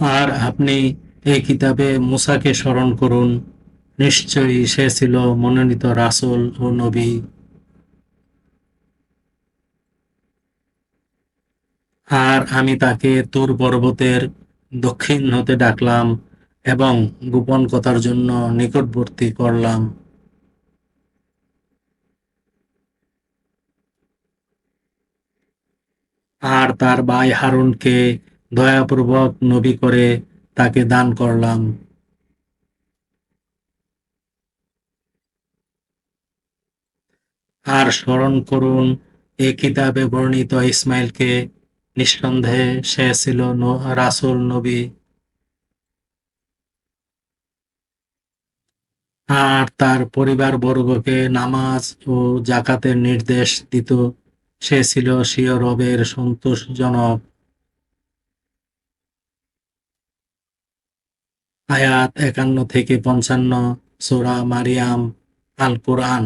আর আপনি এই কিতাবে মুসাকে স্মরণ করুন। নিশ্চয়ই সে ছিল মনোনীত রাসুল ও নবী। আর আমি তাকে তোর পর্বতের দক্ষিণ হতে ডাকলাম এবং গোপন কথার জন্য নিকটবর্তী করলাম। আর তার ভাই হারুনকে দয়াপূর্বক নবী করে তাকে দান করলাম। আর স্মরণ করুন, এ কিতাবে বর্ণিত ইসমাইলকে নিঃসন্দেহে সে ছিল রাসূল নবী। আর তার পরিবার বর্গকে নামাজ ও জাকাতের নির্দেশ দিত। সে ছিল স্বীয় রবের সন্তোষজনক আয়াত একান্ন থেকে পঞ্চান্ন সোরা মারিয়াম আল কোরআন